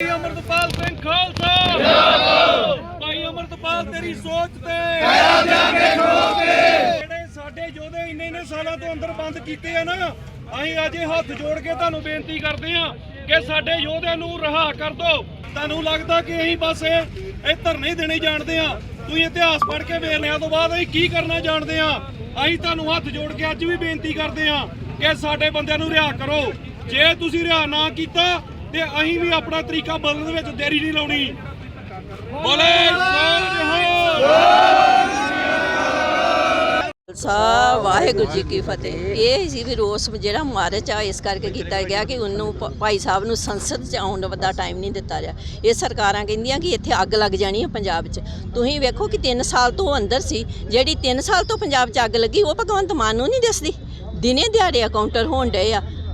ਭਾਈ ਅਮਰਤਪਾਲ ਸਿੰਘ ਖਾਲਸਾ। ਜਿੰਦਾਬਾਦ ਭਾਈ ਅਮਰਤਪਾਲ, ਤੇਰੀ ਸੋਚ ਤੇ। ਕਾਇਆ ਜਾਗੇ ਖੋਕੇ ਜਿਹੜੇ ਸਾਡੇ ਯੋਧੇ ਇੰਨੇ ਇੰਨੇ ਸਾਲਾਂ ਤੋਂ ਅੰਦਰ ਬੰਦ ਕੀਤੇ ਆ ਨਾ, ਅਸੀਂ ਅੱਜ ਇਹ ਹੱਥ ਜੋੜ ਕੇ ਤੁਹਾਨੂੰ ਬੇਨਤੀ ਕਰਦੇ ਆ ਕਿ ਸਾਡੇ ਯੋਧਿਆਂ ਨੂੰ ਰਿਹਾ ਕਰ ਦਿਓ। ਤੁਹਾਨੂੰ ਲੱਗਦਾ ਕਿ ਅਸੀਂ ਬਸ ਇਹ ਇਹ ਧਰਨੇ ਦੇਣੇ ਜਾਣਦੇ ਆ ਤੁਸੀਂ ਇਤਿਹਾਸ ਪੜ੍ਹ ਕੇ ਵੇਖ ਲਿਆ ਤੋਂ ਬਾਅਦ ਅਸੀਂ ਕੀ ਕਰਨਾ ਜਾਣਦੇ ਆ ਅਸੀਂ ਤੁਹਾਨੂੰ ਹੱਥ ਜੋੜ ਕੇ ਅੱਜ ਵੀ ਬੇਨਤੀ ਕਰਦੇ ਆ ਕਿ ਸਾਡੇ ਬੰਦਿਆਂ ਨੂੰ ਰਿਹਾ ਕਰੋ। ਜੇ ਤੁਸੀਂ ਰਿਹਾ ਨਾ ਕੀਤਾ ਤੇ ਅਸੀਂ ਵੀ ਆਪਣਾ ਤਰੀਕਾ ਬਦਲਣ ਦੇ ਵਿੱਚ ਦੇਰੀ ਨਹੀਂ ਲਾਉਣੀ। ਬੋਲੇ ਸੋਨਿਹਾਲ ਵਾਹਿਗੁਰੂ ਜੀ ਕੀ ਫਤਿਹ। ਇਹ ਸੀ ਵੀ ਰੋਸ ਜਿਹੜਾ ਮਾਰਚ ਆ, ਇਸ ਕਰਕੇ ਕੀਤਾ ਗਿਆ ਕਿ ਉਹਨੂੰ ਭ- ਭਾਈ ਸਾਹਿਬ ਨੂੰ ਸੰਸਦ ਚ ਆਉਣ ਦਾ ਟਾਈਮ ਨਹੀਂ ਦਿੱਤਾ ਰਿਹਾ। ਇਹ ਸਰਕਾਰਾਂ ਕਹਿੰਦੀਆਂ ਕਿ ਇੱਥੇ ਅੱਗ ਲੱਗ ਜਾਣੀ ਹੈ ਪੰਜਾਬ 'ਚ। ਤੁਸੀਂ ਵੇਖੋ ਕਿ 3 ਸਾਲ ਤੋਂ ਉਹ ਅੰਦਰ ਸੀ, ਜਿਹੜੀ 3 ਸਾਲ ਤੋਂ ਪੰਜਾਬ 'ਚ ਅੱਗ ਲੱਗੀ, ਉਹ ਭਗਵੰਤ ਮਾਨ ਨੂੰ ਨਹੀਂ ਦੱਸਦੀ। ਦਿਨੇ ਦਿਹਾੜੇ ਅਕਾਊਂਟਰ ਹੋਣ ਡਏ ਆ।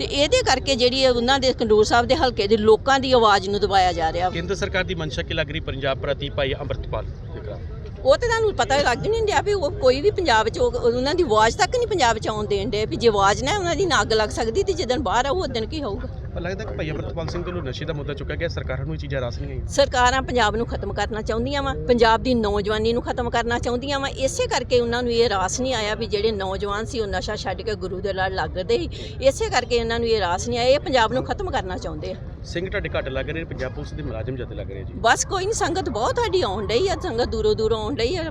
ਤੇ ਇਹਦੇ ਕਰਕੇ ਜਿਹੜੀ ਉਹਨਾਂ ਦੇ ਖਡੂਰ ਸਾਹਿਬ ਦੇ ਹਲਕੇ ਦੇ ਲੋਕਾਂ ਦੀ ਆਵਾਜ਼ ਨੂੰ ਦਬਾਇਆ ਜਾ ਰਿਹਾ। ਕੇਂਦਰ ਸਰਕਾਰ ਦੀ ਮਨਸ਼ਾ ਕੀ ਲੱਗ ਰਹੀ ਪੰਜਾਬ ਪ੍ਰਤੀ ਭਾਈ ਅੰਮ੍ਰਿਤਪਾਲ? ਉਹ ਤੇ ਤੁਹਾਨੂੰ ਪਤਾ ਲੱਗ ਨਹੀਂ ਰਿਹਾ ਵੀ ਉਹ ਕੋਈ ਵੀ ਪੰਜਾਬ 'ਚ ਉਹ- ਉਹਨਾਂ ਦੀ ਆਵਾਜ਼ ਤੱਕ ਨਹੀਂ ਪੰਜਾਬ 'ਚ ਆਉਣ ਦੇਣ ਦੇ ਵੀ ਜੇ ਆਵਾਜ਼ ਨਾ ਉਹਨਾਂ ਦੀ ਨਾ ਅੱਗ ਲੱਗ ਸਕਦੀ ਤੇ ਜਦੋਂ ਬਾਹਰ ਆਊ ਉਦੋਂ ਕੀ ਹੋਊਗਾ? ਪਰ ਲੱਗਦਾ ਕਿ ਭਾਈ ਅੰਮ੍ਰਿਤਪਾਲ ਸਿੰਘ ਵੱਲੋਂ ਨਸ਼ੇ ਦਾ ਮੁੱਦਾ ਚੁੱਕਿਆ ਗਿਆ ਸਰਕਾਰਾਂ ਨੂੰ ਇਹ ਚੀਜ਼ਾਂ ਰਸ ਨਹੀਂ ਆਈਆਂ ਸਰਕਾਰਾਂ ਪੰਜਾਬ ਨੂੰ ਖਤਮ ਕਰਨਾ ਚਾਹੁੰਦੀਆਂ ਵਾ ਪੰਜਾਬ ਦੀ ਨੌਜਵਾਨੀ ਨੂੰ ਖਤਮ ਕਰਨਾ ਚਾਹੁੰਦੀਆਂ ਵਾ ਇਸੇ ਕਰਕੇ ਉਹਨਾਂ ਨੂੰ ਇਹ ਰਾਸ ਨਹੀਂ ਆਇਆ ਵੀ ਜਿਹੜੇ ਨੌਜਵਾਨ ਸੀ ਉਹ ਨਸ਼ਾ ਛੱਡ ਕੇ ਗੁਰੂ ਦੇ ਲੜ ਲੱਗਦੇ ਸੀ ਇਸੇ ਕਰਕੇ ਉਹਨਾਂ ਨੂੰ ਇਹ ਰਾਸ ਨਹੀਂ ਆਇਆ ਇਹ ਪੰਜਾਬ ਨੂੰ ਖਤਮ ਕਰਨਾ ਚਾਹੁੰਦੇ ਆ। ਸਿੰਘ ਤੁਹਾਡੇ ਘੱਟ ਲੱਗ ਰਹੇ ਨੇ ਪੰਜਾਬ ਪੁਲਿਸ ਦੇ ਮੁਲਾਜ਼ਮ ਜ਼ਿਆਦਾ ਲੱਗ ਰਹੇ ਜੀ। ਬਸ ਕੋਈ ਨਹੀਂ ਸੰਗਤ ਬਹੁਤ ਸਾਡੀ ਆਉਣ ਡਈ ਆ ਸੰਗਤ ਦੂਰੋਂ ਦੂਰੋਂ ਆਉਣ ਡਈ ਆ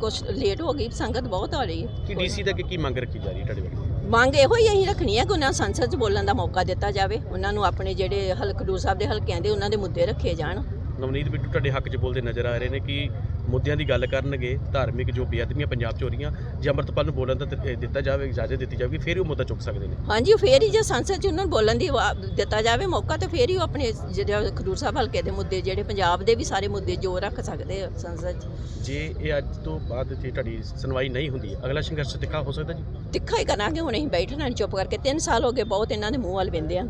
ਕੁਝ ਲੇਟ ਹੋ ਗਈ ਸੰਗਤ ਬਹੁਤ ਆ ਰਹੀ ਹੈ ਕਿ ਡੀਸੀ ਦਾ ਕੀ ਮੰਗ ਰੱਖੀ ਜਾ ਰਹੀ ਤੁਹਾਡੇ ਵੱਲੋਂ? ਮੰਗ ਇਹੋ ਹੀ ਅਸੀਂ ਰੱਖਣੀ ਹੈ ਕਿ ਉਹਨਾਂ ਸੰਸਦ 'ਚ ਬੋਲਣ ਦਾ ਮੌਕਾ ਦਿੱਤਾ ਜਾਵੇ ਉਹਨਾਂ ਨੂੰ ਆਪਣੇ ਜਿਹੜੇ ਹਲਕਡੂਰ ਸਾਹਿਬ ਦੇ ਹਲਕਿਆਂ ਦੇ ਉਹਨਾਂ ਦੇ ਮੁੱਦੇ ਰੱਖੇ ਜਾਣ। ਨਵਨੀਤ ਬਿੱਟੂ ਤੁਹਾਡੇ ਹੱਕ 'ਚ ਬੋਲਦੇ ਨਜ਼ਰ ਆ ਰਹੇ ਨੇ ਕਿ ਮੁੱਦਿਆਂ ਦੀ ਗੱਲ ਕਰਨਗੇ ਧਾਰਮਿਕ ਜੋ ਬੇਅਦਬੀਆਂ ਪੰਜਾਬ 'ਚ ਹੋ ਰਹੀਆਂ ਜੇ ਅੰਮ੍ਰਿਤਪਾਲ ਨੂੰ ਬੋਲਣ ਦਾ ਦਿੱਤ- ਦਿੱਤਾ ਜਾਵੇ ਇਜਾਜ਼ਤ ਦਿੱਤੀ ਜਾਵੇ ਫਿਰ ਉਹ ਮੁੱਦਾ ਚੁੱਕ ਸਕਦੇ ਨੇ। ਹਾਂਜੀ ਫੇਰ ਹੀ ਜੇ ਸੰਸਦ 'ਚ ਉਹਨਾਂ ਨੂੰ ਬੋਲਣ ਦੀ ਵਾ- ਦਿੱਤਾ ਜਾਵੇ ਮੌਕਾ ਤੇ ਫੇਰ ਹੀ ਉਹ ਆਪਣੇ ਜਿਹੜੇ ਖਡੂਰ ਸਾਹਿਬ ਹਲਕੇ ਦੇ ਮੁੱਦੇ ਜਿਹੜੇ ਪੰਜਾਬ ਦੇ ਵੀ ਸਾਰੇ ਮੁੱਦੇ ਜੋ ਰੱਖ ਸਕਦੇ ਆ ਸੰਸਦ 'ਚ। ਜੇ ਇਹ ਅੱਜ ਤੋਂ ਬਾਅਦ ਜੇ ਤੁਹਾਡੀ ਸੁਣਵਾਈ ਨਹੀਂ ਹੁੰਦੀ ਅਗਲਾ ਸੰਘਰਸ਼ ਤਿੱਖਾ ਹੋ ਸਕਦਾ ਜੀ? ਤਿੱਖਾ ਹੀ ਕਰਾਂਗੇ ਹੁਣ ਅਸੀਂ ਬੈਠਣਾ ਨਹੀਂ ਚੁੱਪ ਕਰਕੇ 3 ਸਾਲ ਹੋ ਗਏ ਬਹੁਤ ਇਹਨਾਂ ਦੇ ਮੂੰਹ ਵੱਲ ਵਿੰਦੇ ਆ।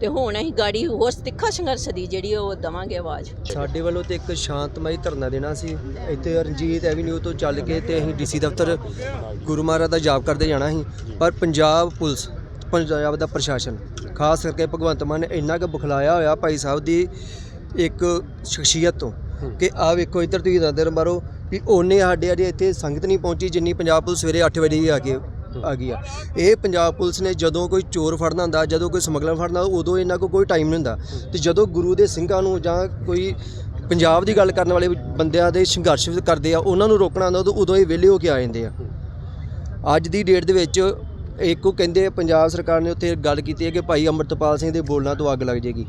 ਤੇ ਹੁਣ ਅਸੀਂ ਗਾੜੀ ਹੋਰ ਤਿੱਖਾ ਸੰਘਰਸ਼ ਦੀ ਜਿਹੜੀ ਉਹ ਦਵਾਂਗੇ ਆਵਾਜ਼। ਸਾਡੇ ਵੱਲੋਂ ਤੇ ਇੱਕ ਸ਼ਾਂਤਮਈ ਧਰਨਾ ਦੇਣਾ ਸੀ। ਇੱਥੇ ਰਣਜੀਤ ਐਵੀਨਿਊ ਤੋਂ ਚੱਲ ਕੇ ਤੇ ਅਸੀਂ ਡੀਸੀ ਦਫ਼ਤਰ ਗੁਰੂ ਮਹਾਰਾਜ ਦਾ ਜਾਪ ਕਰਦੇ ਜਾਣਾ ਸੀ। ਪਰ ਪੰਜਾਬ ਪੁਲਿਸ, ਪੰਜਾਬ ਦਾ ਪ੍ਰਸ਼ਾਸਨ, ਖਾਸ ਕਰਕੇ ਭਗਵੰਤ ਮਾਨ ਨੇ ਇੰਨਾ ਕੁ ਬੁਖਲਾਇਆ ਹੋਇਆ ਭਾਈ ਸਾਹਿਬ ਦੀ ਇੱਕ ਸ਼ਖਸੀਅਤ ਤੋਂ ਕਿ ਆ ਵੇਖੋ ਇੱਧਰ ਤੁਸੀਂ ਨਜ਼ਰ ਮਾਰੋ ਵੀ ਉਹਨੇ ਸਾਡੇ ਅਜੇ ਇੱਥੇ ਸੰਗਤ ਨਹੀਂ ਪਹੁੰਚੀ ਜਿੰਨੀ ਪੰਜਾਬ ਪੁਲਿਸ ਸਵੇਰੇ 8 ਵਜੇ ਹੀ ਆ ਕੇ ਆ ਗਈ ਆ। ਇਹ ਪੰਜਾਬ ਪੁਲਿਸ ਨੇ ਜਦੋਂ ਕੋਈ ਚੋਰ ਫੜਨਾ ਹੁੰਦਾ ਜਦੋਂ ਕੋਈ ਸਮਗਲਰ ਫੜਨਾ ਉਦੋਂ ਇਹਨਾਂ ਕੋਲ ਕੋਈ ਟਾਈਮ ਨਹੀਂ ਹੁੰਦਾ। ਤੇ ਜਦੋਂ ਗੁਰੂ ਦੇ ਸਿੰਘਾਂ ਨੂੰ ਜਾਂ ਕੋਈ ਪੰਜਾਬ ਦੀ ਗੱਲ ਕਰਨ ਵਾਲੇ ਬੰਦਿਆਂ ਦੇ ਸੰਘਰਸ਼ ਕਰਦੇ ਆ, ਉਹਨਾਂ ਨੂੰ ਰੋਕਣਾ ਹੁੰਦਾ ਉਦੋਂ ਉਦੋਂ ਇਹ ਵਿਹਲੇ ਹੋ ਕੇ ਆ ਜਾਂਦੇ ਆ। ਅੱਜ ਦੀ ਡੇਟ ਦੇ ਵਿੱਚ ਇੱਕੋ ਕਹਿੰਦੇ ਪੰਜਾਬ ਸਰਕਾਰ ਨੇ ਉੱਥੇ ਗੱਲ ਕੀਤੀ ਹੈ ਕਿ ਭਾਈ ਅੰਮ੍ਰਿਤਪਾਲ ਸਿੰਘ ਦੇ ਬੋਲਣਾ ਤੋਂ ਅੱਗ ਲੱਗ ਜੇਗੀ।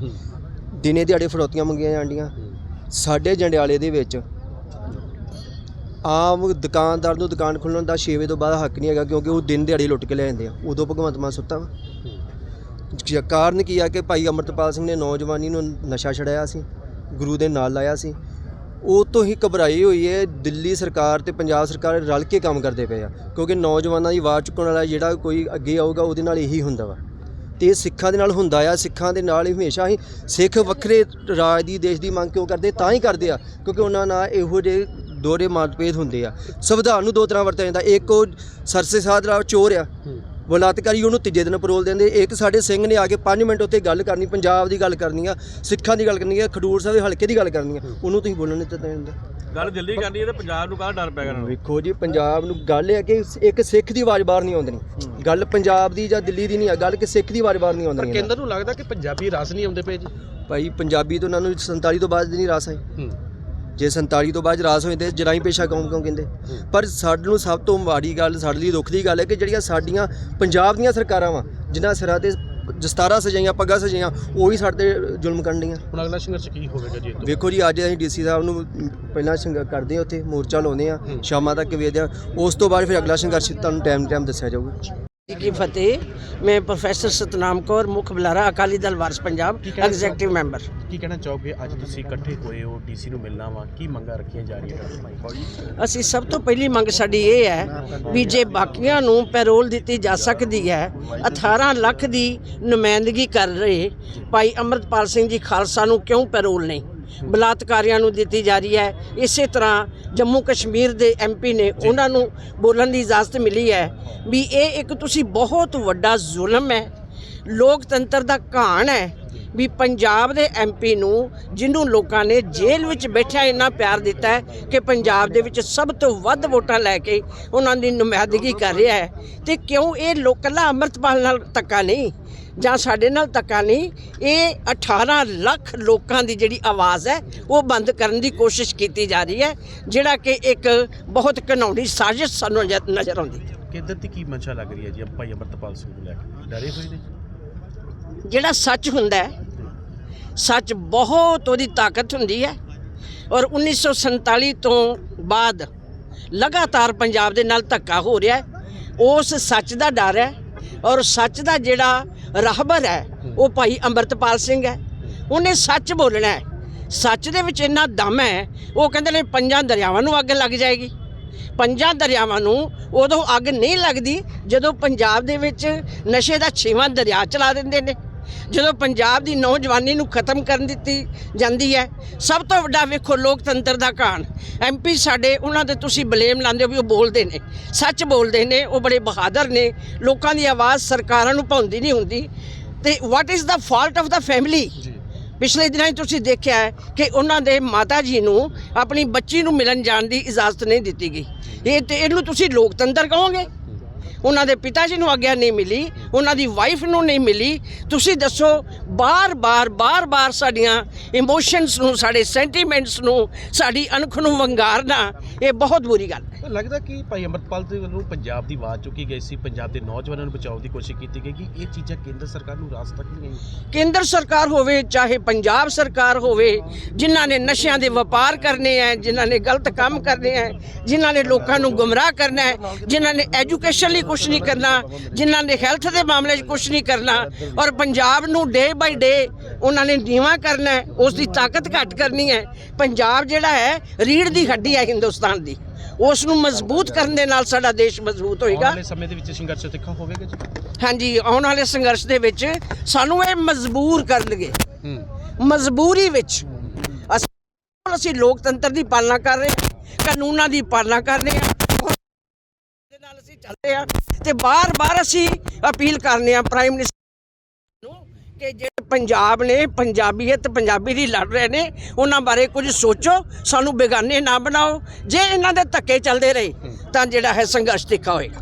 ਦਿਨੇ ਦਿਹਾੜੇ ਫਰੋਤੀਆਂ ਮੰਗੀਆਂ ਜਾਂਦੀਆਂ ਸਾਡੇ ਜੰਡਿਆਲੇ ਦੇ ਵਿੱਚ ਆਮ ਦੁਕਾਨਦਾਰ ਨੂੰ ਦੁਕਾਨ ਖੋਲ੍ਹਣ ਦਾ 6 ਵਜੇ ਤੋਂ ਬਾਅਦ ਹੱਕ ਨਹੀਂ ਹੈਗਾ ਕਿਉਂਕਿ ਉਹ ਦਿਨ ਦਿਹਾੜੀ ਲੁੱਟ ਕੇ ਲੈ ਜਾਂਦੇ ਆ। ਉਦੋਂ ਭਗਵੰਤ ਮਾਨ ਸੁੱਤਾ ਵਾ। ਜ- ਕਾਰਨ ਕੀ ਆ ਕਿ ਭਾਈ ਅੰਮ੍ਰਿਤਪਾਲ ਸਿੰਘ ਨੇ ਨੌਜਵਾਨੀ ਨੂੰ ਨਸ਼ਾ ਛੜਾਇਆ ਸੀ, ਗੁਰੂ ਦੇ ਨਾਲ ਲਾਇਆ ਸੀ। ਉਹ ਤੋਂ ਹੀ ਘਬਰਾਈ ਹੋਈ ਹੈ, ਦਿੱਲੀ ਸਰਕਾਰ ਤੇ ਪੰਜਾਬ ਸਰਕਾਰ ਰਲ ਕੇ ਕੰਮ ਕਰਦੇ ਪਏ ਆ। ਕਿਉਂਕਿ ਨੌਜਵਾਨਾਂ ਦੀ ਆਵਾਜ਼ ਚੁੱਕਣ ਵਾਲਾ ਜਿਹੜਾ ਕੋਈ ਅੱਗੇ ਆਊਗਾ, ਉਹਦੇ ਨਾਲ ਇਹੀ ਹੁੰਦਾ ਵਾ। ਤੇ ਇਹ ਸਿੱਖਾਂ ਦੇ ਨਾਲ ਹੁੰਦਾ ਆ, ਸਿੱਖਾਂ ਦੇ ਨਾਲ ਹੀ ਹਮੇਸ਼ਾ ਹੀ ਸਿੱਖ ਵੱਖਰੇ ਰਾਜ ਦੀ, ਦੇਸ਼ ਦੀ ਮੰਗ ਕਿਉਂ ਕਰਦੇ, ਤਾਂ ਹੀ ਕਰਦੇ ਆ। ਕਿਉਂਕਿ ਉਹਨਾਂ ਨਾਲ ਇਹੋ ਜਿਹੇ ਦੋਹਰੇ ਮਤਭੇਦ ਹੁੰਦੇ ਆ। ਸੰਵਿਧਾਨ ਨੂੰ ਦੋ ਤਰ੍ਹਾਂ ਵਰਤਿਆ ਜਾਂਦਾ। ਇੱਕ ਉਹ ਸਰਸੇ ਸਾਧ ਦਾ ਚੋਰ ਆ। ਬਲਾਤਕਾਰੀ ਉਹਨੂੰ ਤੀਜੇ ਦਿਨ ਪਰੋਲ ਦਿੰਦੇ। ਇੱਕ ਸਾਡੇ ਸਿੰਘ ਨੇ ਆ ਕੇ 5 ਮਿੰਟ ਉੱਤੇ ਗੱਲ ਕਰਨੀ ਪੰਜਾਬ ਦੀ ਗੱਲ ਕਰਨੀ ਆ ਸਿੱਖਾਂ ਦੀ ਗੱਲ ਕਰਨੀ ਆ ਖਡੂਰ ਸਾਹਿਬ ਦੇ ਹਲਕੇ ਦੀ ਗੱਲ ਕਰਨੀ ਆ। ਉਹਨੂੰ ਤੁਸੀਂ ਬੋਲਣ ਨਹੀਂ ਦਿੱਤਾ ਜਾਂਦਾ। ਗੱਲ ਦਿੱਲੀ ਕਰਨੀ ਹੈ ਤੇ ਪੰਜਾਬ ਨੂੰ ਕਾਹ ਡਰ ਪੈ ਗਿਆ ਵੇਖੋ ਜੀ ਪੰਜਾਬ ਨੂੰ ਗੱਲ ਇਹ ਹੈ ਕਿ ਇੱਕ ਸਿੱਖ ਦੀ ਆਵਾਜ਼ ਬਾਹਰ ਨਹੀਂ ਆਉਂਦੀ। ਗੱਲ ਪੰਜਾਬ ਦੀ ਜਾਂ ਦਿੱਲੀ ਦੀ ਨਹੀਂ ਆ। ਗੱਲ ਕਿ ਸਿੱਖ ਦੀ ਆਵਾਜ਼ ਬਾਹਰ ਨਹੀਂ ਪਰ ਆਉਂਦੀ ਕੇਂਦਰ ਨੂੰ ਲੱਗਦਾ ਕਿ ਪੰਜਾਬੀ ਰਸ ਨਹੀਂ ਆਉਂਦੇ ਪਏ ਜੀ। ਭਾਈ ਪੰਜਾਬੀ ਤੋਂ ਉਹਨਾਂ ਨੂੰ 47 ਤੋਂ ਬਾਅਦ ਨਹੀਂ ਰਾਸ ਆਈ ਹੂੰ। ਜੇ 47 ਤੋਂ ਬਾਅਦ ਰਾਸ ਹੋਏ ਤੇ ਜਰਾਈ ਪੇਸ਼ਾ ਕੌਮ ਕਿਉਂ ਕਹਿੰਦੇ? ਪਰ ਸਾਨੂੰ ਸਭ ਤੋਂ ਮਾੜੀ ਗੱਲ ਸਾਡੇ ਲਈ ਦੁੱਖ ਦੀ ਗੱਲ ਹੈ ਕਿ ਜਿਹੜੀਆਂ ਸਾਡੀਆਂ ਪੰਜਾਬ ਦੀਆਂ ਸਰਕਾਰਾਂ ਵਾ ਜਿਨ੍ਹਾਂ ਸਿਰਾਂ ਤੇ ਦਸਤਾਰਾਂ ਸਜਾਈਆਂ ਪੱਗਾਂ ਸਜਾਈਆਂ ਉਹ ਹੀ ਸਾਡੇ ਤੇ ਜ਼ੁਲਮ ਕਰਨ ਡੀਆਂ। ਹੁਣ ਅਗਲਾ ਸੰਘਰਸ਼ ਕੀ ਹੋਵੇਗਾ ਜੀ ਵੇਖੋ ਜੀ ਅੱਜ ਅਸੀਂ ਡੀਸੀ ਸਾਹਿਬ ਨੂੰ ਪਹਿਲਾਂ ਸੰਘ ਕਰਦੇ ਹਾਂ ਉੱਥੇ ਮੋਰਚਾ ਲਾਉਂਦੇ ਆ ਸ਼ਾਮਾਂ ਤੱਕ ਵੇਖਦੇ ਆ ਉਸ ਤੋਂ ਬਾਅਦ ਫਿਰ ਅਗਲਾ ਸੰਘਰਸ਼ ਤੁਹਾਨੂੰ ਟਾਈਮ ਟਾਈਮ ਦੱਸਿਆ ਜਾਊਗਾ। ਜੀ ਕੀ ਫਤਿਹ ਮੈਂ ਪ੍ਰੋਫੈਸਰ ਸਤਨਾਮ ਕੌਰ ਮੁੱਖ ਬੁਲਾਰਾ ਅਕਾਲੀ ਦਲ ਵਾਰਸ ਪੰਜਾਬ ਕੀ ਕਹਿਣਾ ਐਗਜ਼ੈਕਟਿਵ ਮੈਂਬਰ। ਕੀ ਕਹਿਣਾ ਚਾਹੋਗੇ? ਅੱਜ ਤੁਸੀਂ ਇਕੱਠੇ ਹੋਏ ਹੋ ਡੀਸੀ ਨੂੰ ਮਿਲਣਾ ਵਾ ਕੀ ਮੰਗਾਂ ਰੱਖੀਆਂ ਜਾ ਰਹੀਆਂ ਅਸੀਂ ਸਭ ਤੋਂ ਪਹਿਲੀ ਮੰਗ ਸਾਡੀ ਇਹ ਹੈ ਵੀ ਜੇ ਬਾਕੀਆਂ ਨੂੰ ਪੈਰੋਲ ਦਿੱਤੀ ਜਾ ਸਕਦੀ ਹੈ 18 ਲੱਖ ਦੀ ਨੁਮਾਇੰਦਗੀ ਕਰ ਰਹੇ ਭਾਈ ਅਮਰਤਪਾਲ ਸਿੰਘ ਜੀ ਖਾਲਸਾ ਨੂੰ ਕਿਉਂ ਪੈਰੋਲ ਨਹੀਂ? ਬਲਾਤਕਾਰੀਆਂ ਨੂੰ ਦਿੱਤੀ ਜਾ ਰਹੀ ਹੈ। ਇਸੇ ਤਰ੍ਹਾਂ ਜੰਮੂ ਕਸ਼ਮੀਰ ਦੇ ਐਮਪੀ ਨੇ ਉਹਨਾਂ ਨੂੰ ਬੋਲਣ ਦੀ ਇਜਾਜ਼ਤ ਮਿਲੀ ਹੈ ਵੀ ਇਹ ਇੱਕ ਤੁਸੀਂ ਬਹੁਤ ਵੱਡਾ ਜ਼ੁਲਮ ਹੈ। ਲੋਕਤੰਤਰ ਦਾ ਘਾਣ ਹੈ। ਵੀ ਪੰਜਾਬ ਦੇ ਐਮਪੀ ਨੂੰ ਜਿਹਨੂੰ ਲੋਕਾਂ ਨੇ ਜੇਲ੍ਹ ਵਿੱਚ ਬੈਠਿਆ ਇੰਨਾ ਪਿਆਰ ਦਿੱਤਾ ਹੈ ਕਿ ਪੰਜਾਬ ਦੇ ਵਿੱਚ ਸਭ ਤੋਂ ਵੱਧ ਵੋਟਾਂ ਲੈ ਕੇ ਉਹਨਾਂ ਦੀ ਨੁਮਾਇੰਦਗੀ ਕਰ ਰਿਹਾ ਹੈ। ਤੇ ਕਿਉਂ ਇਹ ਲੋਕਲਾ ਅੰਮ੍ਰਿਤਪਾਲ ਨਾਲ ਧੱਕਾ ਨਹੀਂ? ਜਾਂ ਸਾਡੇ ਨਾਲ ਧੱਕਾ ਨਹੀਂ? ਇਹ 18 ਲੱਖ ਲੋਕਾਂ ਦੀ ਜਿਹੜੀ ਆਵਾਜ਼ ਹੈ ਉਹ ਬੰਦ ਕਰਨ ਦੀ ਕੋਸ਼ਿਸ਼ ਕੀਤੀ ਜਾ ਰਹੀ ਹੈ ਜਿਹੜਾ ਕਿ ਇੱਕ ਬਹੁਤ ਘਿਨਾਉਣੀ ਸਾਜ਼ਿਸ਼ ਸਾਨੂੰ ਨਜ਼ਰ- ਆਉਂਦੀ ਹੈ। ਕੇਂਦਰ ਦੀ ਕੀ ਮਨਸ਼ਾ ਲੱਗ ਰਹੀ ਹੈ ਜੀ ਭਾਈ ਅਮਰਤਪਾਲ ਸਿੰਘ ਨੂੰ ਲੈ ਕੇ? ਡਰੇ ਹੋਏ ਨੇ ਜਿਹੜਾ ਸੱਚ ਹੁੰਦਾ ਹੈ ਸੱਚ ਬਹੁਤ ਉਹਦੀ ਤਾਕਤ ਹੁੰਦੀ ਹੈ। ਔਰ 1947 ਤੋਂ ਬਾਅਦ ਲਗਾਤਾਰ ਪੰਜਾਬ ਦੇ ਨਾਲ ਧੱਕਾ ਹੋ ਰਿਹਾ ਹੈ। ਉਸ ਸੱਚ ਦਾ ਡਰ ਹੈ ਔਰ ਸੱਚ ਦਾ ਜਿਹੜਾ ਰਾਹਬਰ ਹੈ, ਉਹ ਭਾਈ ਅੰਮ੍ਰਿਤਪਾਲ ਸਿੰਘ ਹੈ। ਉਹਨੇ ਸੱਚ ਬੋਲਣਾ ਹੈ। ਸੱਚ ਦੇ ਵਿੱਚ ਇੰਨਾ ਦਮ ਹੈ, ਉਹ ਕਹਿੰਦੇ ਨੇ ਪੰਜਾਂ ਦਰਿਆਵਾਂ ਨੂੰ ਅੱਗ ਲੱਗ ਜਾਏਗੀ। ਪੰਜਾਂ ਦਰਿਆਵਾਂ ਨੂੰ ਉਦੋਂ ਅੱਗ ਨਹੀਂ ਲੱਗਦੀ ਜਦੋਂ ਪੰਜਾਬ ਦੇ ਵਿੱਚ ਨਸ਼ੇ ਦਾ ਛੇਵਾਂ ਦਰਿਆ ਚਲਾ ਦਿੰਦੇ ਨੇ। ਜਦੋਂ ਪੰਜਾਬ ਦੀ ਨੌਜਵਾਨੀ ਨੂੰ ਖਤਮ ਕਰਨ ਦਿੱਤੀ ਜਾਂਦੀ ਹੈ ਸਭ ਤੋਂ ਵੱਡਾ ਵੇਖੋ ਲੋਕਤੰਤਰ ਦਾ ਕਾਣ ਐਮਪੀ ਸਾਡੇ ਉਹਨਾਂ ਦੇ ਤੁਸੀਂ ਬਲੇਮ ਲਾਉਂਦੇ ਹੋ ਵੀ ਉਹ ਬੋਲਦੇ ਨੇ। ਸੱਚ ਬੋਲਦੇ ਨੇ ਉਹ ਬੜੇ ਬਹਾਦਰ ਨੇ। ਲੋਕਾਂ ਦੀ ਆਵਾਜ਼ ਸਰਕਾਰਾਂ ਨੂੰ ਪਾਉਂਦੀ ਨਹੀਂ ਹੁੰਦੀ। ਤੇ what is the fault of the family ਪਿਛਲੇ ਦਿਨਾਂ ਤੁਸੀਂ ਦੇਖਿਆ ਹੈ ਕਿ ਉਹਨਾਂ ਦੇ ਮਾਤਾ ਜੀ ਨੂੰ ਆਪਣੀ ਬੱਚੀ ਨੂੰ ਮਿਲਣ ਜਾਣ ਦੀ ਇਜਾਜ਼ਤ ਨਹੀਂ ਦਿੱਤੀ ਗਈ। ਇਹ ਤੇ ਇਹਨੂੰ ਤੁਸੀਂ ਲੋਕਤੰਤਰ ਕਹੋਗੇ? ਉਹਨਾਂ ਦੇ ਪਿਤਾ ਜੀ ਨੂੰ ਆਗਿਆ ਨਹੀਂ ਮਿਲੀ, ਉਹਨਾਂ ਦੀ ਵਾਈਫ ਨੂੰ ਨਹੀਂ ਮਿਲੀ। ਤੁਸੀਂ ਦੱਸੋ ਬਾਰ-ਬਾਰ ਬਾਰ-ਬਾਰ ਸਾਡੀਆਂ ਇਮੋਸ਼ਨਸ ਨੂੰ, ਸਾਡੇ ਸੈਂਟੀਮੈਂਟਸ ਨੂੰ, ਸਾਡੀ ਅਣਖ ਨੂੰ ਵੰਗਾਰਨਾ, ਇਹ ਬਹੁਤ ਬੁਰੀ ਗੱਲ ਲੱਗਦਾ ਕਿ ਭਾਈ ਅਮਰਤਪਾਲ ਦੇ ਵੱਲੋਂ ਪੰਜਾਬ ਦੀ ਆਵਾਜ਼ ਚੁੱਕੀ ਗਈ ਸੀ, ਪੰਜਾਬ ਦੇ ਨੌਜਵਾਨਾਂ ਨੂੰ ਬਚਾਉਣ ਦੀ ਕੋਸ਼ਿਸ਼ ਕੀਤੀ ਗਈ ਕਿ ਇਹ ਚੀਜ਼ਾਂ ਕੇਂਦਰ ਸਰਕਾਰ ਨੂੰ ਰਾਸ ਤੱਕ ਨਹੀਂ ਗਈਆਂ ਕੇਂਦਰ ਸਰਕਾਰ ਹੋਵੇ, ਚਾਹੇ ਪੰਜਾਬ ਸਰਕਾਰ ਹੋਵੇ, ਜਿਨ੍ਹਾਂ ਨੇ ਨਸ਼ਿਆਂ ਦੇ ਵਪਾਰ ਕਰਨੇ ਹੈ ਜਿਨ੍ਹਾਂ ਨੇ ਗਲਤ ਕੰਮ ਕਰਨੇ ਹੈ ਜਿਨ੍ਹਾਂ ਨੇ ਲੋਕਾਂ ਨੂੰ ਗੁੰਮਰਾਹ ਕਰਨਾ ਹੈ ਜਿਨ੍ਹਾਂ ਨੇ ਐਜੂਕੇਸ਼ਨ ਲਈ ਕੁਝ ਨਹੀਂ ਕਰਨਾ, ਜਿਨ੍ਹਾਂ ਨੇ ਹੈਲਥ ਦੇ ਮਾਮਲੇ 'ਚ ਕੁਝ ਨਹੀਂ ਕਰਨਾ ਔਰ ਪੰਜਾਬ ਨੂੰ ਡੇ ਬਾਈ ਡੇ ਉਹਨਾਂ ਨੇ ਨੀਵਾਂ ਕਰਨਾ ਹੈ ਉਸ ਦੀ ਤਾਕਤ ਘੱਟ ਕਰਨੀ ਹੈ ਪੰਜਾਬ ਜਿਹੜਾ ਹੈ ਰੀੜ ਦੀ ਹੱਡੀ ਹੈ ਹਿੰਦੁਸਤਾਨ ਦੀ। ਉਸ ਨੂੰ ਮਜ਼ਬੂਤ ਕਰਨ ਦੇ ਨਾਲ ਸਾਡਾ ਦੇਸ਼ ਮਜ਼ਬੂਤ ਆਉਣ ਹੋਏਗਾ। ਵਾਲੇ ਸਮੇਂ ਦੇ ਵਿੱਚ ਸੰਘਰਸ਼ ਤਿੱਖਾ ਹੋਵੇਗਾ ਜੀ? ਹਾਂਜੀ ਆਉਣ ਵਾਲੇ ਸੰਘਰਸ਼ ਦੇ ਵਿੱਚ ਸਾਨੂੰ ਇਹ ਮਜਬੂਰ ਕਰਨਗੇ। ਮਜਬੂਰੀ ਵਿੱਚ ਅਸੀਂ ਅਸੀਂ ਲੋਕਤੰਤਰ ਦੀ ਪਾਲਣਾ ਕਰ ਰਹੇ ਹਾਂ ਕਾਨੂੰਨਾਂ ਦੀ ਪਾਲਣਾ ਕਰ ਰਹੇ ਹਾਂ ਦੇ ਨਾਲ ਅਸੀਂ ਚੱਲਦੇ ਹਾਂ ਤੇ ਬਾਰ-ਬਾਰ ਅਸੀਂ ਅਪੀਲ ਕਰਨੇ ਆ ਪ੍ਰਾਈਮ ਮਿਨਿਸਟਰ ਕਿ ਜਿਹੜੇ ਪੰਜਾਬ ਨੇ ਪੰਜਾਬੀਅਤ ਪੰਜਾਬੀ ਦੀ ਲੜ ਰਹੇ ਨੇ, ਉਹਨਾਂ ਬਾਰੇ ਕੁਝ ਸੋਚੋ, ਸਾਨੂੰ ਬੇਗਾਨੇ ਨਾ ਬਣਾਓ। ਜੇ ਇਹਨਾਂ ਦੇ ਧੱਕੇ ਚੱਲਦੇ ਰਹੇ, ਤਾਂ ਜਿਹੜਾ ਹੈ ਸੰਘਰਸ਼ ਤਿੱਖਾ ਹੋਏਗਾ।